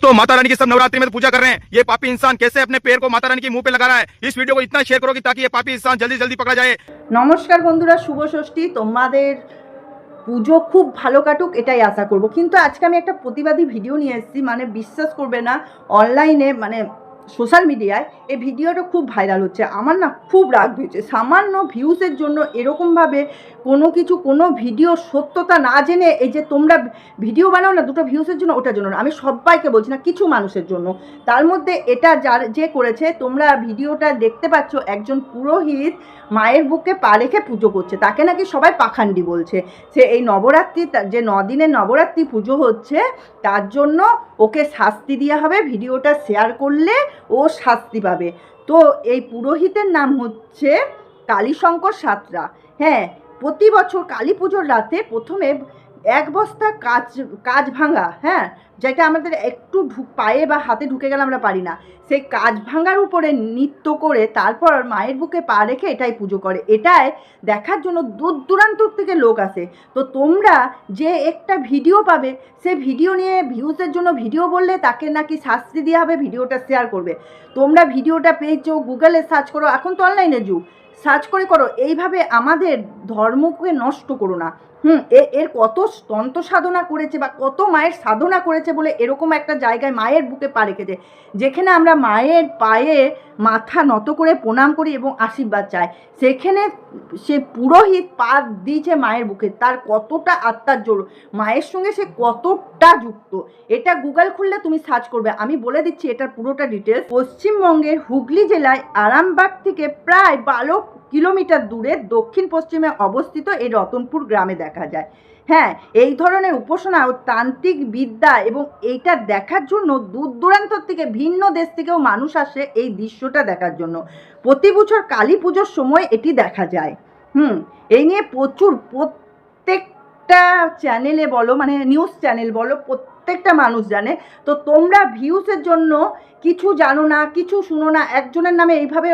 दोस्तों माता रानी की सब नवरात्रि में तो पूजा कर रहे हैं ये पापी इंसान कैसे अपने पैर को माता रानी के मुंह पे लगा रहा है इस वीडियो को इतना शेयर करो कि ताकि ये पापी इंसान जल्दी जल्दी पकड़ा जाए নমস্কার বন্ধুরা শুভ ষষ্ঠী তোমাদের পুজো খুব ভালো কাটুক এটাই আশা করব কিন্তু আজকে আমি একটা প্রতিবাদী ভিডিও নিয়ে এসেছি মানে বিশ্বাস করবে না অনলাইনে মানে সোশ্যাল মিডিয়ায় এই ভিডিওটা খুব ভাইরাল হচ্ছে। আমার না খুব রাগ হয়েছে। সামান্য ভিউসের জন্য এরকমভাবে কোনো কিছু, কোনো ভিডিও সত্যতা না জেনে এই যে তোমরা ভিডিও বানাও না, দুটো ভিউসের জন্য, ওটার জন্য। আমি সবাইকে বলছি না, কিছু মানুষের জন্য। তার মধ্যে এটা যার যে করেছে, তোমরা ভিডিওটা দেখতে পাচ্ছ, একজন পুরোহিত মায়ের বুকে পা রেখে পুজো করছে। তাকে নাকি সবাই পাখান্ডি বলছে। সে এই নবরাত্রি যে নদিনের নবরাত্রি পুজো হচ্ছে, তার জন্য ওকে শাস্তি দেওয়া হবে। ভিডিওটা শেয়ার করলে ও শাস্তি পাবে। তো এই পুরোহিতের নাম হচ্ছে কালীশঙ্কর সাতরা। হ্যাঁ প্রতি বছর কালী পুজোর রাতে প্রথমে এক বস্তা কাজ কাজ ভাঙা হ্যাঁ? যেটা আমাদের একটু পায়ে বা হাতে ঢুকে গেলে আমরা পারি না। সেই কাজ ভাঙার উপরে নৃত্য করে তারপর মায়ের বুকে পা রেখে এটাই পুজো করে। এটাই দেখার জন্য দূর দূরান্তর থেকে লোক আসে। তো তোমরা যে একটা ভিডিও পাবে, সে ভিডিও নিয়ে ভিউজের জন্য ভিডিও বললে তাকে নাকি শাস্তি দেওয়া হবে ভিডিওটা শেয়ার করবে। তোমরা ভিডিওটা পেয়েছ গুগলে সার্চ করো, এখন তো অনলাইনে যুগ। সার্চ করে করো, এইভাবে আমাদের ধর্মকে নষ্ট করো না। হুম এর কত তন্ত্র সাধনা করেছে বা কত মায়ের সাধনা করেছে বলে এরকম একটা জায়গায় মায়ের বুকে পা রেখেছে, যেখানে আমরা মায়ের পায়ে মাথা নত করে প্রণাম করি এবং আশীর্বাদ চাই, সেখানে সে পুরোহিত পা দিয়েছে মায়ের বুকে, তার কতটা আত্মার জোর, মায়ের সঙ্গে সে কতটা যুক্ত, এটা গুগল খুললে তুমি সার্চ করবে, আমি বলে দিচ্ছি এটার পুরোটা ডিটেলস পশ্চিমবঙ্গের হুগলি জেলায় আরামবাগ থেকে প্রায় বারো কিলোমিটার দূরে দক্ষিণ পশ্চিমে অবস্থিত এই রতনপুর গ্রামে দেখা যায়। হ্যাঁ এই ধরনের উপাসনা ও তান্ত্রিক বিদ্যা এবং এইটা দেখার জন্য দূর দূরান্ত থেকে ভিন্ন দেশ থেকেও মানুষ আসে এই দৃশ্যটা দেখার জন্য। প্রতি বছর কালী পুজোর সময় এটি দেখা যায়। হুম, এই নিয়ে প্রচুর প্রত্যেকটা চ্যানেলে বলো মানে নিউজ চ্যানেল বলো, প্রত্যেকটা মানুষ জানে। তো তোমরা ভিউসের জন্য কিছু জানো না, কিছু শুনো না, একজনের নামে এইভাবে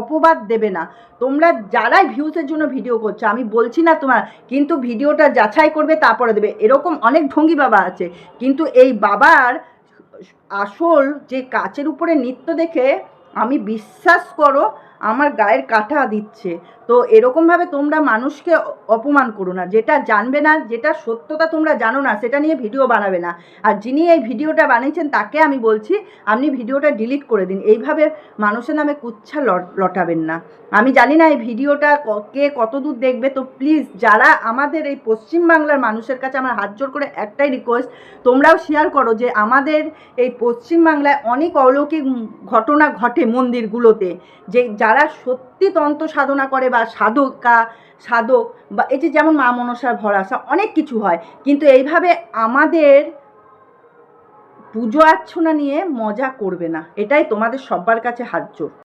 অপবাদ দেবে না। তোমরা যারাই ভিউসের জন্য ভিডিও করছ, আমি বলছি না তোমার, কিন্তু ভিডিওটা যাচাই করবে, তারপরে দেবে। এরকম অনেক ভঙ্গি বাবা আছে। কিন্তু এই বাবার আসল যে কাচের উপরে নৃত্য দেখে, আমি বিশ্বাস করো আমার গায়ের কাটা দিচ্ছে। তো এরকমভাবে তোমরা মানুষকে অপমান করো না। যেটা জানবে না, যেটা সত্যতা তোমরা জানো না, সেটা নিয়ে ভিডিও বানাবে না। আর যিনি এই ভিডিওটা বানিয়েছেন, তাকে আমি বলছি, আপনি ভিডিওটা ডিলিট করে দিন। এইভাবে মানুষের নামে কুচ্ছা লট- লটাবেন না। আমি জানি না এই ভিডিওটা ক- কে কতদূর দেখবে। তো প্লিজ যারা আমাদের এই পশ্চিমবাংলার মানুষের কাছে আমার হাত জোর করে একটাই রিকোয়েস্ট তোমরাও শেয়ার করো যে আমাদের এই পশ্চিমবাংলায় অনেক অলৌকিক ঘটনা ঘটে মন্দিরগুলোতে। যে যারা সত্যি তন্ত্র সাধনা করে বা সাধকা সাধক বা এই যে যেমন মা মনসার ভরাসা, অনেক কিছু হয়। কিন্তু এইভাবে আমাদের পুজো আর্চনা নিয়ে মজা করবে না। এটাই তোমাদের সবার কাছে হাত জোর